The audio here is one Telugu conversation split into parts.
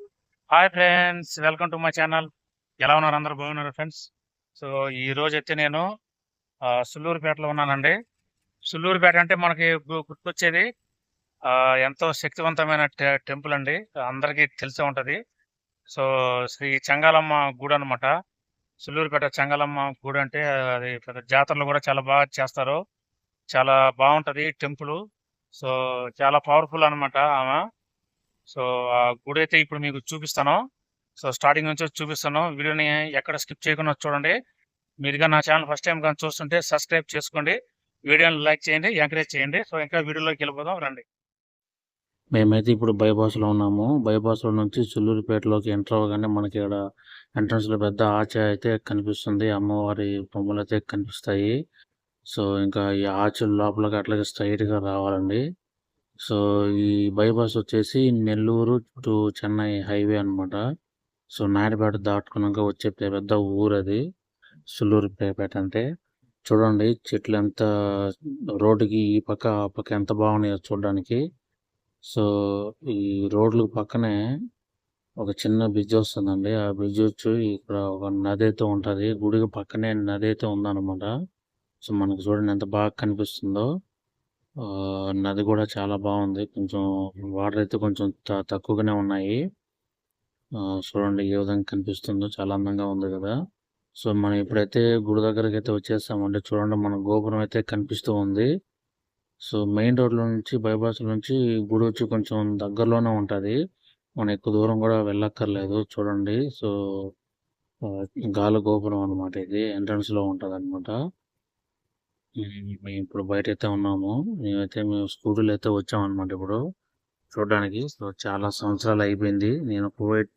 Hi friends welcome to my channel ఎలా ఉన్నారు అందరు? బాగున్నారు ఫ్రెండ్స్ సో ఈ రోజు అయితే నేను సుల్లూరుపేటలో ఉన్నానండి. సుల్లూరుపేట అంటే మనకి గుర్తొచ్చేది ఎంతో శక్తివంతమైన టె- టెంపుల్ అండి. అందరికీ తెలిసే ఉంటది. సో శ్రీ చంగాలమ్మ గుడి అనమాట సుల్లూరుపేట చంగాలమ్మ గుడి అంటే అది పెద్ద జాతరలు కూడా చాలా బాగా చేస్తారు. చాలా బాగుంటది టెంపుల్. సో చాలా పవర్ఫుల్ అనమాట ఆమె. సో ఆ గుడి అయితే ఇప్పుడు మీకు చూపిస్తాను. సో స్టార్టింగ్ నుంచి చూపిస్తాను. వీడియోని ఎక్కడ స్కిప్ చేయకుండా చూడండి. మీరుగా నా ఛానల్ ఫస్ట్ టైం కానీ చూస్తుంటే సబ్స్క్రైబ్ చేసుకోండి. వీడియోని లైక్ చేయండి ఎంకరేజ్ చేయండి. సో ఇంకా వీడియోలోకి వెళ్ళిపోదాం రండి. మేమైతే ఇప్పుడు బైపాస్లో ఉన్నాము. బైపాస్లో నుంచి సుల్లూరుపేటలోకి ఎంటర్ అవ్వగానే మనకి ఇక్కడ ఎంట్రన్స్లో పెద్ద ఆచ అయితే కనిపిస్తుంది. అమ్మవారి బొమ్మలు అయితే కనిపిస్తాయి. సో ఇంకా ఈ ఆర్చ్ లోపలికి అట్లాగే స్ట్రైట్గా రావాలండి. సో ఈ బైపాస్ వచ్చేసి నెల్లూరు టు చెన్నై హైవే అన్నమాట. సో నాయుడుపేట దాటుకున్నాక వచ్చే పెద్ద ఊరు అది. సుల్లూరుపేట అంటే. చూడండి చెట్లు ఎంత రోడ్డుకి ఈ పక్క ఆ పక్క ఎంత బాగున్నాయో చూడడానికి. సో ఈ రోడ్లు పక్కనే ఒక చిన్న బ్రిడ్జ్ వస్తుందండి. ఆ బ్రిడ్జ్ వచ్చి ఇక్కడ ఒక నది అయితే ఉంటుంది. గుడికి పక్కనే నది అయితే ఉందన్నమాట. సో మనకు చూడండి ఎంత బాగా కనిపిస్తుందో. నది కూడా చాలా బాగుంది. కొంచెం వాటర్ అయితే కొంచెం తక్కువగానే ఉన్నాయి. ఆ, చూడండి ఏ విధంగా కనిపిస్తుందో. చాలా అందంగా ఉంది కదా. సో మనం ఇప్పుడైతే గుడి దగ్గరికి అయితే వచ్చేసామండి. చూడండి మన గోపురం అయితే కనిపిస్తూ ఉంది. సో మెయిన్ రోడ్లో నుంచి బైపాస్ నుంచి గుడి వచ్చి కొంచెం దగ్గరలోనే ఉంటుంది. మనం ఎక్కువ దూరం కూడా వెళ్ళక్కర్లేదు చూడండి. సో ఆ, గాలి గోపురం అన్నమాట ఇది. ఎంట్రన్స్లో లో ఉంటది అనమాట మేము ఇప్పుడు బయట అయితే ఉన్నాము. మేమైతే మేము స్కూటీలో అయితే వచ్చామన్నమాట అనమాట ఇప్పుడు. చూడడానికి. సో చాలా సంవత్సరాలు అయిపోయింది. నేను కువైట్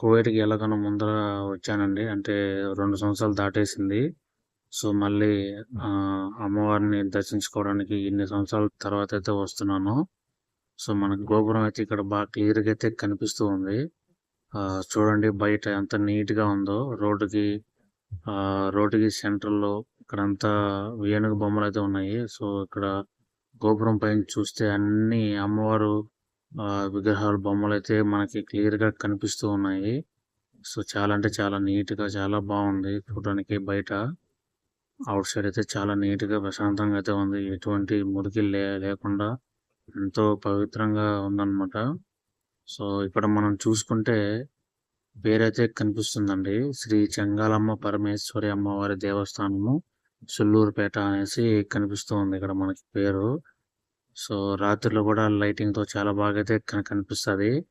కువైట్కి కి వెళ్ళకన్నా ముందర వచ్చానండి. అంటే రెండు సంవత్సరాలు దాటేసింది. సో మళ్ళీ అమ్మవారిని దర్శించుకోవడానికి ఇన్ని సంవత్సరాల తర్వాత అయితే వస్తున్నాను. సో మనకి గోపురం అయితే ఇక్కడ బాగా క్లియర్గా అయితే కనిపిస్తూ ఉంది. ఆ చూడండి బయట ఎంత నీట్గా ఉందో. రోడ్డుకి రోడ్డుకి సెంటర్లో ఇక్కడ అంతా ఏనుగు బొమ్మలు అయితే ఉన్నాయి. సో ఇక్కడ గోపురం పైన చూస్తే అన్ని అమ్మవారు ఆ బొమ్మలు అయితే మనకి క్లియర్గా కనిపిస్తూ ఉన్నాయి. సో చాలా అంటే చాలా నీట్గా చాలా బాగుంది చూడడానికి బయట. అవుట్ సైడ్ అయితే చాలా నీట్గా ప్రశాంతంగా అయితే ఉంది. ఎటువంటి మురికి లేకుండా ఎంతో పవిత్రంగా ఉందన్నమాట. సో ఇక్కడ మనం చూసుకుంటే పేరైతే కనిపిస్తుందండి. శ్రీ చెంగాలమ్మ పరమేశ్వరి అమ్మవారి దేవస్థానము. సుల్లూరుపేట అనేసి కనిపిస్తుంది ఇక్కడ మనకి పేరు. సో రాత్రిలో కూడా లైటింగ్తో చాలా బాగా అయితే కన- కనిపిస్తది.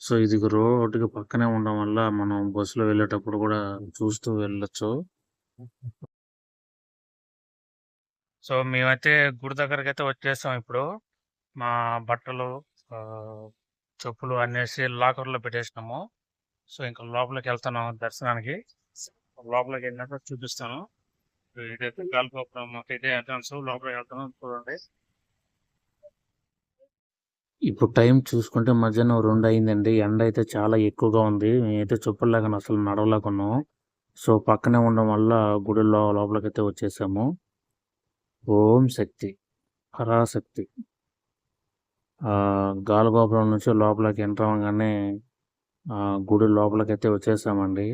సో ఇది రోడ్డుకి పక్కనే ఉండడం వల్ల మనం బస్సులో వెళ్ళేటప్పుడు కూడా చూస్తూ వెళ్ళొచ్చు. సో మేమైతే గుడి దగ్గరకి అయితే వచ్చేసాం ఇప్పుడు. మా బట్టలు ఆ, చెప్పులు అనేసి లాకర్లో పెట్టేసినాము. సో ఇంకా లోపలికి వెళ్తున్నాము దర్శనానికి. లోపలికి వెళ్ళినప్పుడు చూపిస్తాను. ఇదైతే గాలిగోపురం అయితే ఎంట్రన్స్ లోపల వెళ్తున్నాం చూడండి. ఇప్పుడు టైం చూసుకుంటే మధ్యాహ్నం రెండు అయిందండి. ఎండ అయితే చాలా ఎక్కువగా ఉంది. మేమైతే చెప్పులు లేకుండా అసలు నడవలేకున్నాం. సో పక్కనే ఉండడం వల్ల గుడి లోపలికైతే అయితే వచ్చేసాము. ఓం శక్తి పరాశక్తి. ఆ గాలిగోపురం నుంచి లోపలికి ఎంటర్ అవ్వగానే ఆ గుడి లోపలికైతే అయితే వచ్చేసామండి.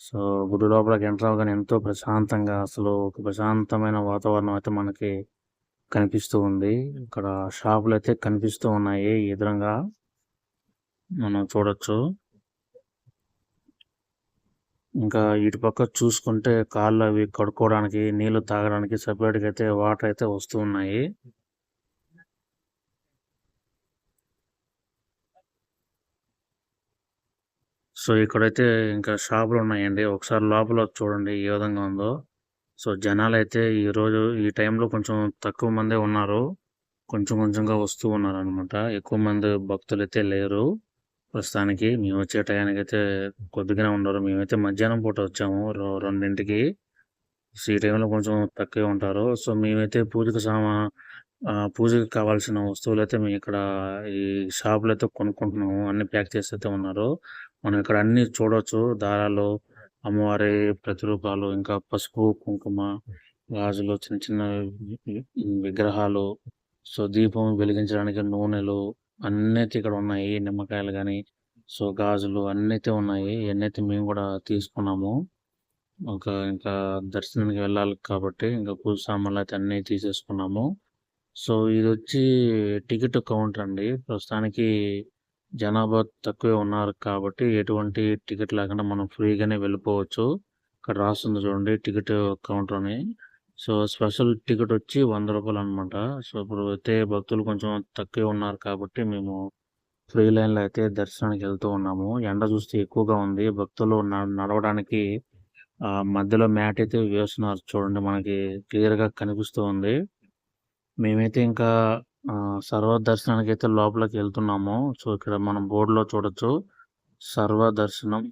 సో గుడి లోపలికి ఎంటర్ అవగానే ఎంతో ప్రశాంతంగా అసలు ఒక ప్రశాంతమైన వాతావరణం అయితే మనకి కనిపిస్తూ ఉంది. ఇక్కడ షాపులు అయితే కనిపిస్తూ ఉన్నాయి ఎదురంగా. మనం చూడొచ్చు. ఇంకా ఇటు పక్క చూసుకుంటే కాళ్ళు అవి కడుక్కోవడానికి నీళ్ళు తాగడానికి సపరేట్గా గా అయితే వాటర్ అయితే వస్తూ ఉన్నాయి. సో ఇక్కడైతే ఇంకా షాపులు ఉన్నాయండి. ఒకసారి లోపల చూడండి ఏ విధంగా ఉందో. సో జనాలు అయితే ఈ రోజు ఈ టైంలో కొంచెం తక్కువ మందే ఉన్నారు. కొంచెం కొంచెంగా వస్తూ ఉన్నారు అనమాట ఎక్కువ మంది భక్తులు అయితే లేరు. ప్రస్తుతానికి మేము వచ్చే టయానికి అయితే కొద్దిగానే ఉన్నారు. మేమైతే మధ్యాహ్నం పూట వచ్చాము. రెండింటికి. సో ఈ టైంలో కొంచెం తక్కువే ఉంటారు. సో మేమైతే పూజకు సామా పూజకి కావాల్సిన వస్తువులు అయితే మేము ఇక్కడ ఈ షాపులు అయితే కొనుక్కుంటున్నాము. అన్ని ప్యాక్ చేసి అయితే ఉన్నారు. మనం ఇక్కడ అన్ని చూడొచ్చు. దారాలు అమ్మవారి ప్రతిరూపాలు ఇంకా పసుపు కుంకుమ గాజులు చిన్న చిన్న విగ్రహాలు. సో దీపం వెలిగించడానికి నూనెలు అన్నైతే అయితే ఇక్కడ ఉన్నాయి. నిమ్మకాయలు కానీ సో గాజులు అన్నైతే ఉన్నాయి. ఇవన్నీ అయితే మేము కూడా తీసుకున్నాము. ఒక ఇంకా దర్శనానికి వెళ్ళాలి కాబట్టి ఇంకా పూజ సామాన్లు అయితే అన్నీ తీసేసుకున్నాము. సో ఇది వచ్చి టికెట్ కౌంటర్ అండి. ప్రస్తుతానికి జనాభా తక్కువే ఉన్నారు కాబట్టి ఎటువంటి టికెట్ లేకుండా మనం ఫ్రీగానే వెళ్ళిపోవచ్చు. ఇక్కడ రాస్తుంది చూడండి టికెట్ కౌంటర్ అని. సో స్పెషల్ టికెట్ వచ్చి వంద రూపాయలు అనమాట సో ఇప్పుడు అయితే భక్తులు కొంచెం తక్కువే ఉన్నారు కాబట్టి మేము ఫ్రీ లైన్లో అయితే దర్శనానికి వెళ్తూ ఉన్నాము. ఎండ చూస్తే ఎక్కువగా ఉంది. భక్తులు న- నడవడానికి మధ్యలో మ్యాట్ అయితే వేస్తున్నారు చూడండి. మనకి క్లియర్గా కనిపిస్తూ ఉంది. మేమైతే ఇంకా సర్వ దర్శనానికి అయితే లోపలికి వెళ్తున్నాము సో ఇక్కడ మనం బోర్డు లో చూడొచ్చు. సర్వ దర్శనం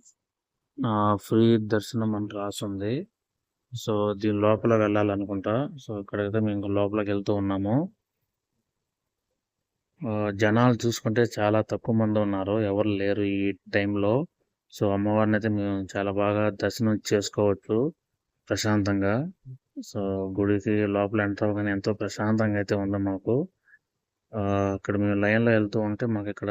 ఆ, ఫ్రీ దర్శనం అని రాసి ఉంది సో దీని లోపల వెళ్ళాలనుకుంటా. సో ఇక్కడైతే మేము లోపలికి వెళ్తూ ఉన్నాము. జనాలు చూసుకుంటే చాలా తక్కువ మంది ఉన్నారు. ఎవరు లేరు ఈ టైంలో. సో అమ్మవారిని అయితే మేము చాలా బాగా దర్శనం చేసుకోవచ్చు ప్రశాంతంగా. సో గుడికి లోపల ఎంటర్ అవగానే ఎంతో ప్రశాంతంగా అయితే ఉంది మాకు. ఇక్కడ మేము లైన్లో వెళ్తూ ఉంటే మాకు ఇక్కడ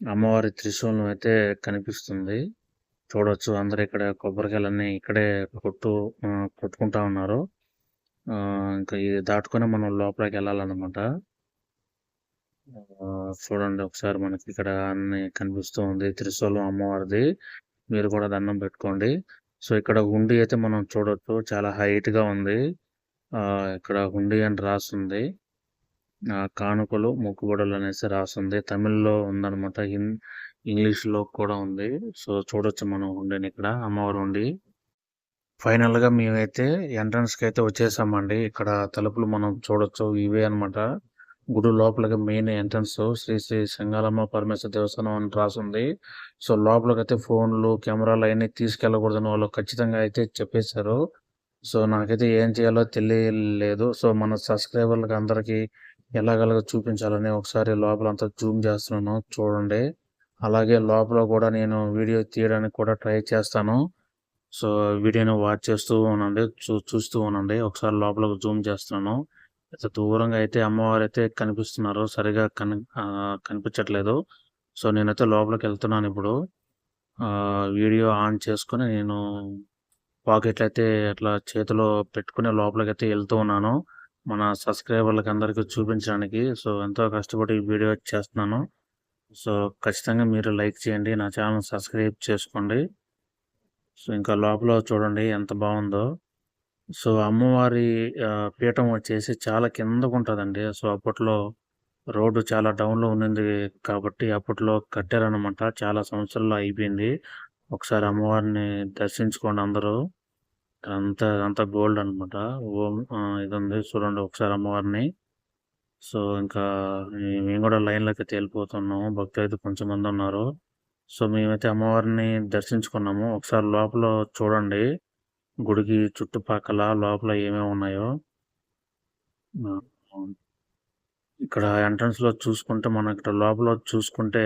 అమ్మవారి త్రిశూలం అయితే కనిపిస్తుంది. చూడొచ్చు. అందరు ఇక్కడ కొబ్బరికాయలన్నీ ఇక్కడే కొట్టు కొట్టుకుంటా ఉన్నారు. ఆ, ఇంకా ఇది దాటుకొని మనం లోపలికి వెళ్ళాలన్నమాట. ఆ, చూడండి ఒకసారి మనకి ఇక్కడ అన్ని కనిపిస్తూ ఉంది. త్రిశూలం అమ్మవారిది. మీరు కూడా దండం పెట్టుకోండి. సో ఇక్కడ హుండీ అయితే మనం చూడొచ్చు. చాలా హైట్గా ఉంది. ఆ ఇక్కడ హుండీ అని రాస్తుంది కానుకలు మొక్కుబడులు అనేసి రాస్తుంది తమిళ్ళో ఉందన్నమాట. హిం- ఇంగ్లీష్లో కూడా ఉంది. సో చూడొచ్చు మనం ఉండేని ఇక్కడ అమ్మవారు ఉండి. ఫైనల్గా మేమైతే ఎంట్రన్స్కి అయితే వచ్చేసామండి. ఇక్కడ తలుపులు మనం చూడొచ్చు. ఇవే అనమాట గుడి లోపలికి మెయిన్ ఎంట్రన్స్ శ్రీ శ్రీ సింగాలమ్మ పరమేశ్వర దేవస్థానం అని రాసింది. సో లోపలకైతే ఫోన్లు కెమెరాలు అవన్నీ తీసుకెళ్ళకూడదని వాళ్ళు ఖచ్చితంగా అయితే చెప్పేశారు. సో నాకైతే ఏం చేయాలో తెలియలేదు. సో మన సబ్స్క్రైబర్లకు అందరికి ఎలాగలగ చూపించాలని ఒకసారి లోపలంతా జూమ్ చేస్తున్నాను చూడండి. అలాగే లోపల కూడా నేను వీడియో తీయడానికి కూడా ట్రై చేస్తాను. సో వీడియోని వాచ్ చేస్తూ ఉండండి చూ చూస్తూ ఉండండి. ఒకసారి లోపలకు జూమ్ చేస్తున్నాను. అయితే దూరంగా అయితే అమ్మవారు అయితే కనిపిస్తున్నారు సరిగా కని కనిపించట్లేదు. సో నేనైతే లోపలికి వెళ్తున్నాను ఇప్పుడు. ఆ వీడియో ఆన్ చేసుకుని నేను పాకెట్లు అయితే అట్లా చేతిలో పెట్టుకుని లోపలికి అయితే వెళ్తూ ఉన్నాను. మన సబ్స్క్రైబర్లకు అందరికీ చూపించడానికి. సో ఎంతో కష్టపడి ఈ వీడియో చేస్తున్నాను. సో ఖచ్చితంగా మీరు లైక్ చేయండి. నా ఛానల్ సబ్స్క్రైబ్ చేసుకోండి. సో ఇంకా లోపల చూడండి ఎంత బాగుందో. సో అమ్మవారి పీఠం వచ్చేసి చాలా కిందకు ఉంటుందండి. సో అప్పట్లో రోడ్డు చాలా డౌన్లో ఉన్నింది కాబట్టి అప్పట్లో కట్టారనమాట చాలా సంవత్సరాలు అయిపోయింది. ఒకసారి అమ్మవారిని దర్శించుకోండి అందరూ. అంతా అంతా గోల్డ్ అనమాట ఓం ఇది ఉంది చూడండి ఒకసారి అమ్మవారిని. సో ఇంకా మేము కూడా లైన్లోకి తేలిపోతున్నాము భక్తులు అయితే కొంచెం మంది ఉన్నారు. సో మేమైతే అమ్మవారిని దర్శించుకున్నాము. ఒకసారి లోపల చూడండి. గుడికి చుట్టుపక్కల లోపల ఏమేమి ఉన్నాయో. ఇక్కడ ఎంట్రన్స్లో చూసుకుంటే మనం ఇక్కడ లోపల చూసుకుంటే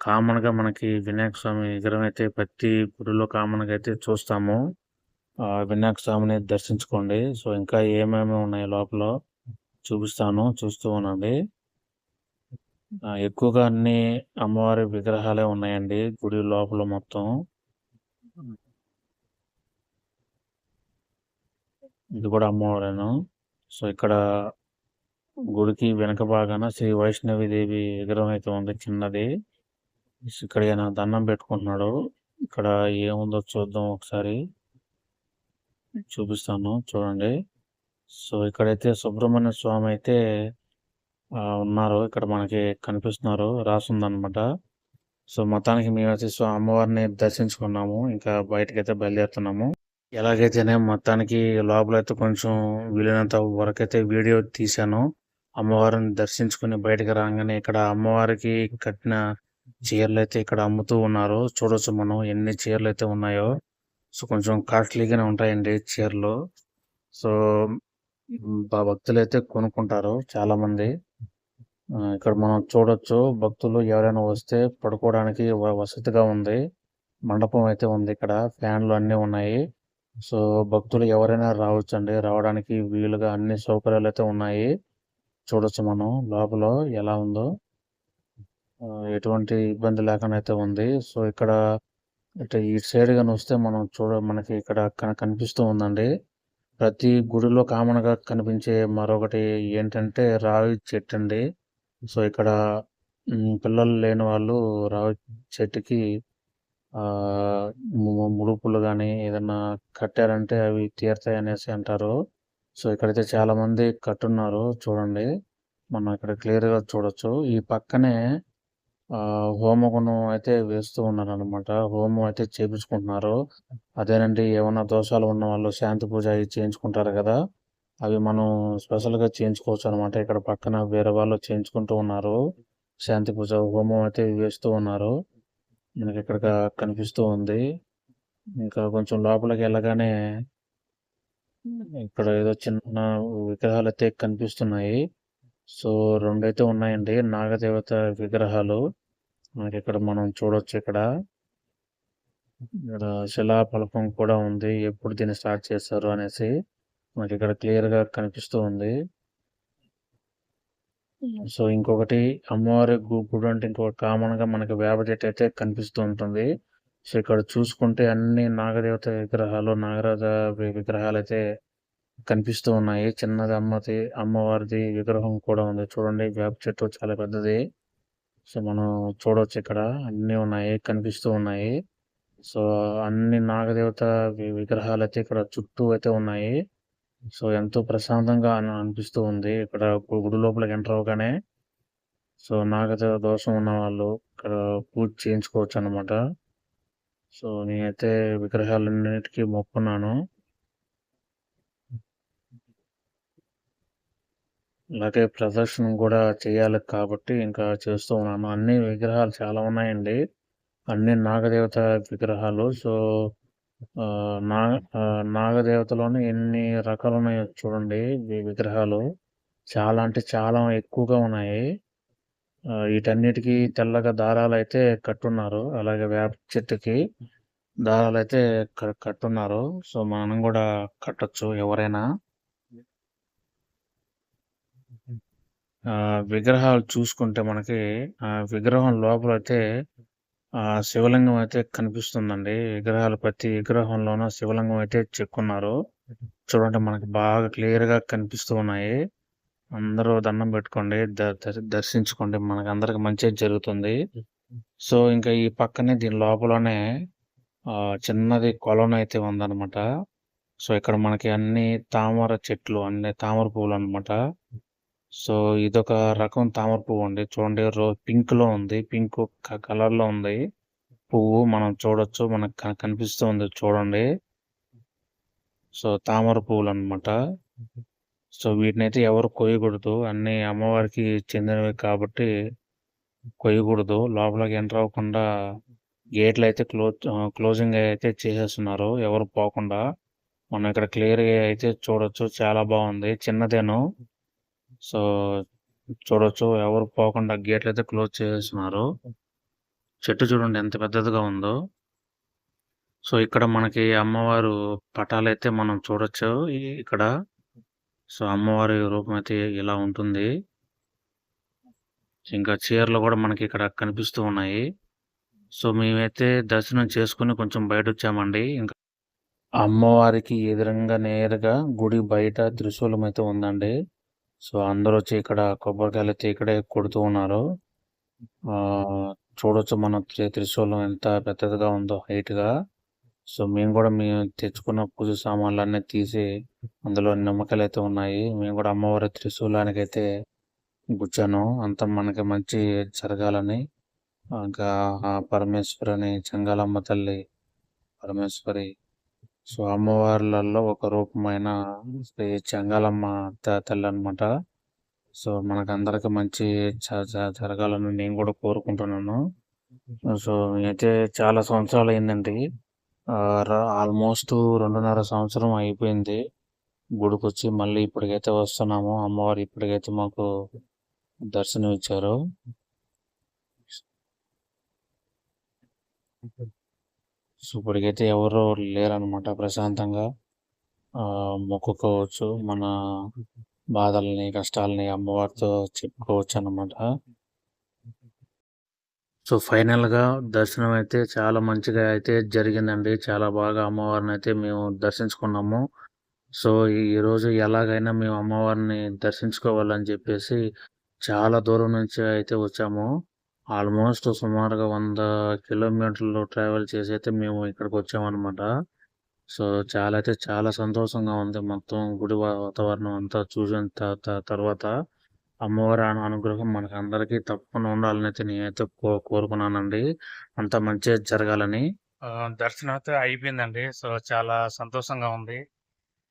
కామన్గా మనకి వినాయక స్వామి విగ్రహం అయితే ప్రతి గుడిలో కామన్గా అయితే చూస్తాము. వినాయక స్వామిని దర్శించుకోండి. సో ఇంకా ఏమేమి ఉన్నాయి లోపల చూపిస్తాను చూస్తూ ఉండండి. ఎక్కువగా అన్ని అమ్మవారి విగ్రహాలే ఉన్నాయండి గుడి లోపల మొత్తం. ఇది కూడా అమ్మవారేను? సో ఇక్కడ గుడికి వెనక భాగాన శ్రీ వైష్ణవి దేవి విగ్రహం అయితే ఉంది చిన్నది. ఇక్కడ దండం పెట్టుకుంటున్నాడు. ఇక్కడ ఏముందో చూద్దాం ఒకసారి. చూపిస్తాను చూడండి. సో ఇక్కడైతే సుబ్రహ్మణ్య స్వామి అయితే ఆ, ఉన్నారు. ఇక్కడ మనకి కనిపిస్తున్నారు రాసుందన్నమాట. సో మొత్తానికి మేమైతే సో అమ్మవారిని దర్శించుకున్నాము. ఇంకా బయటకి అయితే బయలుదేరుతున్నాము. ఎలాగైతేనే మొత్తానికి లోపలైతే కొంచెం వీలైనంత వరకు అయితే వీడియో తీశాను. అమ్మవారిని దర్శించుకుని బయటకు రాగానే ఇక్కడ అమ్మవారికి కట్టిన చీరలు అయితే ఇక్కడ అమ్ముతూ ఉన్నారు. చూడొచ్చు మనం ఎన్ని చీరలు అయితే ఉన్నాయో. సో కొంచెం కాస్ట్లీగానే ఉంటాయండి చీరలు. సో బా- భక్తులు అయితే కొనుక్కుంటారు చాలా మంది ఇక్కడ మనం చూడొచ్చు భక్తులు ఎవరైనా వస్తే పడుకోవడానికి వసతిగా ఉంది. మండపం అయితే ఉంది ఇక్కడ ఫ్యాన్లు అన్నీ ఉన్నాయి. సో భక్తులు ఎవరైనా రావచ్చు అండి రావడానికి వీలుగా అన్ని సౌకర్యాలు అయితే ఉన్నాయి. చూడొచ్చు మనం లోపల ఎలా ఉందో. ఎటువంటి ఇబ్బంది లేకుండా అయితే ఉంది. సో ఇక్కడ ఇటు సైడ్ కానీ వస్తే మనం చూడ మనకి ఇక్కడ కనిపిస్తూ ఉందండి. ప్రతి గుడిలో కామన్గా కనిపించే మరొకటి ఏంటంటే రావి చెట్టు అండి సో ఇక్కడ పిల్లలు లేని వాళ్ళు రావి చెట్టుకి ఆ ముడుపులు కానీ ఏదన్నా కట్టారంటే అవి తీరుతాయి అనేసి అంటారు. సో ఇక్కడైతే చాలా మంది కట్టున్నారు. చూడండి. మనం ఇక్కడ క్లియర్గా చూడొచ్చు. ఈ పక్కనే హోమగుణం అయితే వేస్తూ ఉన్నారు అనమాట హోమం అయితే చేపించుకుంటున్నారు. అదేనండి ఏమైనా దోషాలు ఉన్న వాళ్ళు శాంతి పూజ అవి చేయించుకుంటారు కదా అవి మనం స్పెషల్గా చేయించుకోవచ్చు అనమాట ఇక్కడ పక్కన వేరే వాళ్ళు చేయించుకుంటూ ఉన్నారు. శాంతి పూజ హోమం అయితే వేస్తూ ఉన్నారు. మనకి ఇక్కడ కనిపిస్తూ ఉంది. ఇంకా కొంచెం లోపలికి వెళ్ళగానే ఇక్కడ ఏదో చిన్న విగ్రహాలు అయితే కనిపిస్తున్నాయి. సో రెండైతే ఉన్నాయండి. నాగదేవత విగ్రహాలు. మనకి ఇక్కడ మనం చూడొచ్చు ఇక్కడ. ఇక్కడ శిలాఫలకం కూడా ఉంది. ఎప్పుడు దీన్ని స్టార్ట్ చేశారు అనేసి మనకి ఇక్కడ క్లియర్గా కనిపిస్తూ ఉంది. సో ఇంకొకటి అమ్మవారి గుడి అంటే ఇంకొక కామన్గా మనకి వేప చెట్టు అయితే కనిపిస్తూ ఉంటుంది. సో ఇక్కడ చూసుకుంటే అన్ని నాగదేవత విగ్రహాలు నాగరాజ విగ్రహాలు అయితే కనిపిస్తూ ఉన్నాయి. చిన్నది అమ్మది అమ్మవారిది విగ్రహం కూడా ఉంది. చూడండి వేప చెట్టు చాలా పెద్దది. సో మనం చూడొచ్చు ఇక్కడ. అన్ని ఉన్నాయి కనిపిస్తూ ఉన్నాయి. సో అన్ని నాగదేవత విగ్రహాలు అయితే ఇక్కడ చుట్టూ అయితే ఉన్నాయి. సో ఎంతో ప్రశాంతంగా అనిపిస్తూ ఉంది. ఇక్కడ గుడి లోపలికి ఎంటర్ అవగానే సో నాగదేవ దోషం ఉన్న వాళ్ళు ఇక్కడ పూజ చేయించుకోవచ్చు అన్నమాట సో నేనైతే విగ్రహాలన్నిటికీ మొక్కున్నాను. అలాగే ప్రదర్శన కూడా చేయాలి కాబట్టి ఇంకా చేస్తూ ఉన్నాను. అన్ని విగ్రహాలు చాలా ఉన్నాయండి. అన్ని నాగదేవత విగ్రహాలు. సో నా నాగదేవతలోనే ఎన్ని రకాలు ఉన్నాయో చూడండి. ఈ విగ్రహాలు చాలా అంటే చాలా ఎక్కువగా ఉన్నాయి. వీటన్నిటికీ తెల్లగా దారాలు అయితే కట్టున్నారు. అలాగే వేప చెట్టుకి దారాలు అయితే కట్టున్నారు. సో మనం కూడా కట్టొచ్చు ఎవరైనా. విగ్రహాలు చూసుకుంటే మనకి ఆ విగ్రహం లోపల అయితే ఆ శివలింగం అయితే కనిపిస్తుందండి. విగ్రహాలు ప్రతి విగ్రహంలోన శివలింగం అయితే చెక్కున్నారు. చూడండి మనకి బాగా క్లియర్గా కనిపిస్తూ ఉన్నాయి. అందరూ దండం పెట్టుకోండి ద- దర్శించుకోండి. మనకి అందరికి మంచి జరుగుతుంది. సో ఇంకా ఈ పక్కనే దీని లోపలనే ఆ చిన్నది కొలను అయితే ఉందన్నమాట. సో ఇక్కడ మనకి అన్ని తామర చెట్లు అన్ని తామర పువ్వులు అన్నమాట. సో ఇదొక రకం తామర పువ్వు అండి. చూడండి రో పింక్లో ఉంది. పింక్ కలర్లో ఉంది. పువ్వు మనం చూడొచ్చు. మనకు కనిపిస్తుంది కనిపిస్తూ ఉంది చూడండి. సో తామర పువ్వులు అన్నమాట సో వీటిని అయితే ఎవరు కొయ్యకూడదు. అన్ని అమ్మవారికి చెందినవి కాబట్టి కొయ్యకూడదు. లోపలికి ఎంటర్ అవ్వకుండా గేట్లు అయితే క్లోజ్ క్లోజింగ్ అయితే చేసేస్తున్నారు. ఎవరు పోకుండా. మనం ఇక్కడ క్లియర్గా అయితే చూడొచ్చు. చాలా బాగుంది. చిన్నదేను. సో చూడొచ్చు. ఎవరు పోకుండా గేట్లు అయితే క్లోజ్ చేస్తున్నారు చెట్టు చూడండి ఎంత పెద్దదిగా ఉందో. సో ఇక్కడ మనకి అమ్మవారు పటాలు అయితే మనం చూడొచ్చు. ఇక్కడ సో అమ్మవారి రూపం అయితే ఇలా ఉంటుంది. ఇంకా చీరలు కూడా మనకి ఇక్కడ కనిపిస్తూ ఉన్నాయి. సో మేమైతే దర్శనం చేసుకుని కొంచెం బయట వచ్చామండి ఇంకా అమ్మవారికి ఎదురంగా నేరుగా గుడి బయట త్రిశూలం అయితే ఉందండి. సో అందరూ వచ్చి ఇక్కడ కొబ్బరికాయలు అయితే ఇక్కడే కొడుతూ ఉన్నారు. ఆ చూడొచ్చు మన త్రిశూలం ఎంత పెద్దదిగా ఉందో హైట్గా సో మేము కూడా మేము తెచ్చుకున్న పూజ సామాన్లు అన్ని తీసి అందులో నిమ్మకాయలు అయితే ఉన్నాయి. మేము కూడా అమ్మవారి త్రిశూలానికి అయితే గుచ్చాను. అంత మనకి మంచి జరగాలని. ఇంకా పరమేశ్వరిని చంగాలమ్మ తల్లి పరమేశ్వరి సో అమ్మవార్లలో ఒక రూపమైన శ్రీ చెంగాలమ్మ తల్లి అన్నమాట సో మనకందరికి మంచి జరగాలని నేను కూడా కోరుకుంటున్నాను. సో అయితే చాలా సంవత్సరాలు అయిందండి. ఆల్మోస్ట్ రెండున్నర సంవత్సరం అయిపోయింది. గుడికి వచ్చి మళ్ళీ ఇప్పటికైతే వస్తున్నాము. అమ్మవారు ఇప్పటికైతే మాకు దర్శనం ఇచ్చారు సో ఇప్పటికైతే ఎవరు లేరనమాట ప్రశాంతంగా ఆ మొక్కుకోవచ్చు మన బాధల్ని కష్టాలని అమ్మవారితో చెప్పుకోవచ్చు అన్నమాట సో ఫైనల్‌గా దర్శనం అయితే చాలా మంచిగా అయితే జరిగిందండి. చాలా బాగా అమ్మవారిని అయితే మేము దర్శించుకున్నాము. సో ఈరోజు ఎలాగైనా మేము అమ్మవారిని దర్శించుకోవాలని చెప్పేసి చాలా దూరం నుంచి అయితే వచ్చాము. ఆల్మోస్ట్ సుమారుగా వంద కిలోమీటర్లు ట్రావెల్ చేసి అయితే మేము ఇక్కడికి వచ్చామన్నమాట. సో చాలా అయితే చాలా సంతోషంగా ఉంది. మొత్తం గుడి వాతావరణం అంతా చూసిన తర్వాత అమ్మవారి అనుగ్రహం మనకు అందరికీ తప్పకుండా ఉండాలని అయితే నేనైతే కో కోరుకున్నానండి. అంత మంచి జరగాలని. దర్శనం అయితే అయిపోయిందండి. సో చాలా సంతోషంగా ఉంది.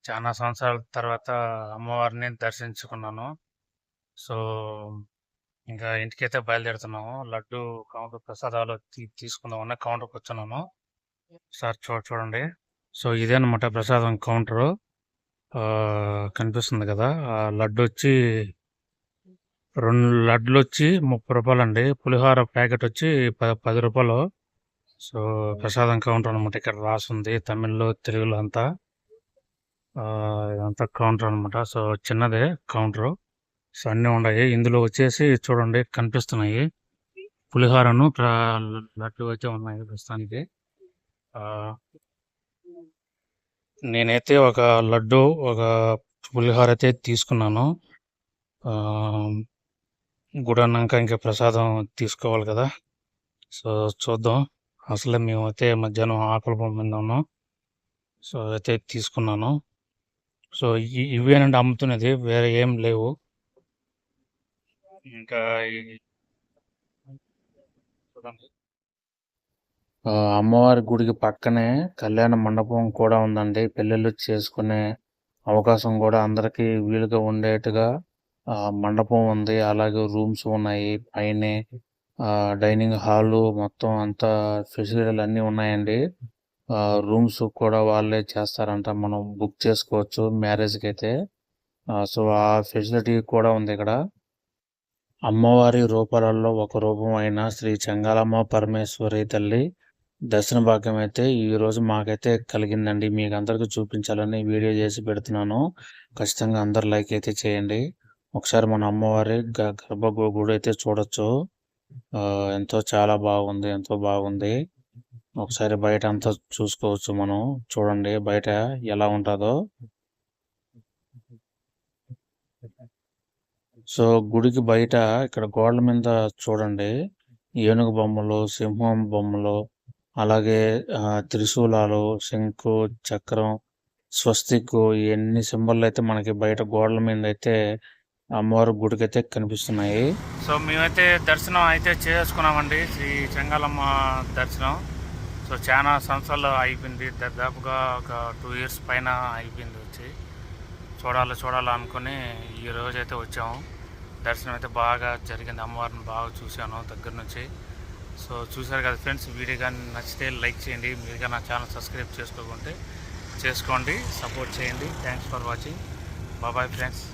చాలా సంవత్సరాల తర్వాత అమ్మవారిని దర్శించుకున్నాను. సో ఇంకా ఇంటికైతే బయలుదేరుతున్నాము. లడ్డు కౌంటర్ ప్రసాదాలు తీసుకుందాం అన్న కౌంటర్కి కౌంటర్‌కొచ్చున్నాను. సార్ చూ చూడండి. సో ఇదే అన్నమాట ప్రసాదం కౌంటరు. కనిపిస్తుంది కదా! లడ్డు వచ్చి రెండు లడ్లు వచ్చి ముప్పై రూపాయలు అండి పులిహోర ప్యాకెటొచ్చి ప పది రూపాయలు సో ప్రసాదం కౌంటర్ అన్నమాట. ఇక్కడ రాసుంది తమిళ్‌లో, తెలుగులో అంతా. ఇదంతా కౌంటర్ అన్నమాట. సో చిన్నదే కౌంటరు. సో అన్నీ ఉన్నాయి ఇందులో వచ్చేసి చూడండి కనిపిస్తున్నాయి. పులిహోరను లడ్లు అయితే ఉన్నాయి ప్రస్తుతానికి. నేనైతే ఒక లడ్డు, ఒక పులిహోర అయితే తీసుకున్నాను. గుడన్నాక ఇంకా ప్రసాదం తీసుకోవాలి కదా! సో చూద్దాం. అసలే మేమైతే మధ్యాహ్నం ఆకలి మీద ఉన్నాం. సో అయితే తీసుకున్నాను. సో ఇ ఇవేనండి అమ్ముతున్నది. వేరే ఏం లేవు. ఇంకా ఆ! అమ్మవారి గుడికి పక్కనే కళ్యాణ మండపం కూడా ఉందండి. పెళ్ళిళ్ళు చేసుకునే అవకాశం కూడా అందరికీ వీలుగా ఉండేట్టుగా మండపం ఉంది. అలాగే రూమ్స్ ఉన్నాయి. పైనే డైనింగ్ హాలు మొత్తం అంతా ఫెసిలిటీలన్నీ ఉన్నాయండి. రూమ్స్ కూడా వాళ్ళే చేస్తారంట. మనం బుక్ చేసుకోవచ్చు మ్యారేజ్కి అయితే సో ఆ ఫెసిలిటీ కూడా ఉంది ఇక్కడ అమ్మవారి రూపాలలో ఒక రూపం అయిన శ్రీ చెంగాలమ్మ పరమేశ్వరి తల్లి దర్శన భాగ్యం అయితే ఈరోజు మాకైతే కలిగిందండి. మీకు అందరికీ చూపించాలని వీడియో చేసి పెడుతున్నాను. ఖచ్చితంగా అందరు లైక్ అయితే చేయండి. ఒకసారి మన అమ్మవారి గ గర్భ చూడొచ్చు. ఎంతో చాలా బాగుంది. ఎంతో బాగుంది. ఒకసారి బయట అంతా చూసుకోవచ్చు మనం. చూడండి బయట ఎలా ఉంటుందో సో గుడికి బయట ఇక్కడ గోడల మీద చూడండి. ఏనుగు బొమ్మలు, సింహం బొమ్మలు, అలాగే త్రిశూలాలు, శంఖు, చక్రం, స్వస్తికు సింబల్ అయితే మనకి బయట గోడల మీద అయితే అమ్మవారి గుడికైతే కనిపిస్తున్నాయి. సో మేమైతే దర్శనం అయితే చేసుకున్నామండి. శ్రీ చెంగాలమ్మ దర్శనం. సో చానా సంవత్సరాలు అయిపోయింది. దాదాపుగా ఒక టూ ఇయర్స్ పైన అయిపోయింది వచ్చి. చూడాలి చూడాలి అనుకుని ఈరోజైతే వచ్చాము. దర్శనం అయితే బాగా జరిగింది. అమ్మవారిని బాగా చూశాను దగ్గర నుంచి. సో చూశారు కదా ఫ్రెండ్స్. వీడియో కానీ నచ్చితే లైక్ చేయండి. మీరు గాని నా ఛానల్ సబ్స్క్రైబ్ చేసుకోకుంటే చేసుకోండి. సపోర్ట్ చేయండి. Thanks for watching. Bye bye friends.